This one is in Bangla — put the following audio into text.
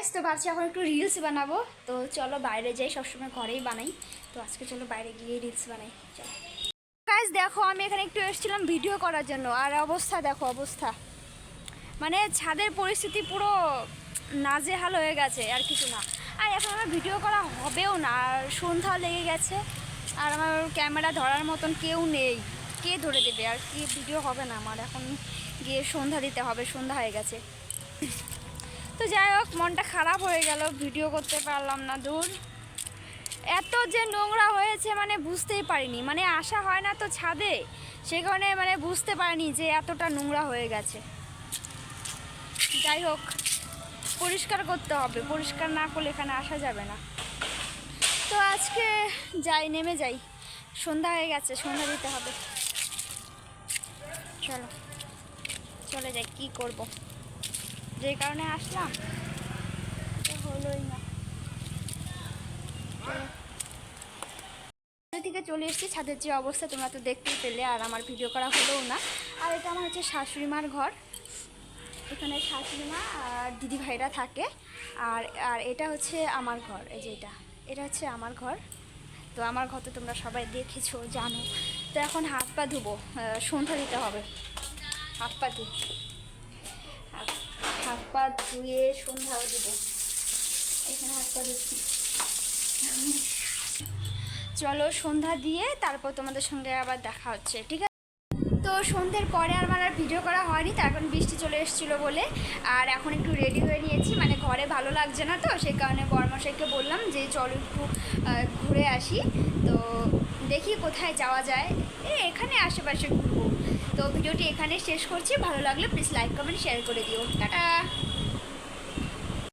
গাইস তো ভাবছি এখন একটু রিলস বানাবো। তো চলো বাইরে যাই, সবসময় ঘরেই বানাই। তো আজকে চলো বাইরে গিয়ে রিলস বানাই, চলো। গাইস দেখো, আমি এখানে একটু এসেছিলাম ভিডিও করার জন্য। আর অবস্থা, দেখো, অবস্থা। মানে ছাদের পরিস্থিতি পুরো নাজেহাল হয়ে গেছে, আর কিছু না। আর এখন আমার ভিডিও করা হবেও না, আর সন্ধ্যা লেগে গেছে। আর আমার ক্যামেরা ধরার মতন কেউ নেই। কে ধরে দেবে? আর কি ভিডিও হবে না আমার? এখন গিয়ে সন্ধ্যা দিতে হবে, সন্ধ্যা হয়ে গেছে। তো যাই হোক, মনটা খারাপ হয়ে গেল, ভিডিও করতে পারলাম না, দূর। এত যে নোংরা হয়েছে মানে বুঝতেই পারিনি। মানে আসা হয় না তো ছাদে সে কারণে মানে বুঝতে পারিনি যে এতটা নোংরা হয়ে গেছে। যাই হোক, পরিষ্কার করতে হবে। পরিষ্কার না করলে এখানে আসা যাবে না। তো আজকে যাই, নেমে যাই। সন্ধ্যা হয়ে গেছে, সন্ধ্যা দিতে হবে। চলো। চলে যাই, কি করব? যে কারণে আসলাম হলোই না। থেকে চলে এসেছি, ছাদের যে অবস্থা তোমরা তো দেখতেই পেলে, আর আমার ভিডিও করা হলোও না। আর এটা আমার হচ্ছে শাশুড়ি মার ঘর। এখানে শাশুড়ি মা আর দিদি ভাইরা থাকে। আর আর এটা হচ্ছে আমার ঘর, এই যে এটা। এটা হচ্ছে আমার ঘর। তো আমার ঘর তো তোমরা সবাই দেখেছ, জানো। তো এখন হাত পা ধুবো সন্ধ্যা দিতে হবে। হাত পা ধুই হাত পা ধুয়ে সন্ধ্যাও দেবো এখানে হাত পা ধুচ্ছি। চলো সন্ধ্যা দিয়ে তারপর তোমাদের সঙ্গে আবার দেখা হচ্ছে, ঠিক আছে? তো সন্ধ্যের পরে আমার আর ভিডিও করা হয়নি, তার এখন বৃষ্টি চলে এসেছিল বলে। আর এখন একটু রেডি হয়ে নিয়েছি মানে ঘরে ভালো লাগছে না তো, সেই কারণে বরমশাইকে বললাম যে চলো একটু ঘুরে আসি। তো দেখি কোথায় যাওয়া যায়। এ, এখানে আশেপাশে তো ভিডিওটি এখানে শেষ করছি। ভালো লাগলে প্লিজ লাইক কমেন্ট শেয়ার করে দিও। টাটা!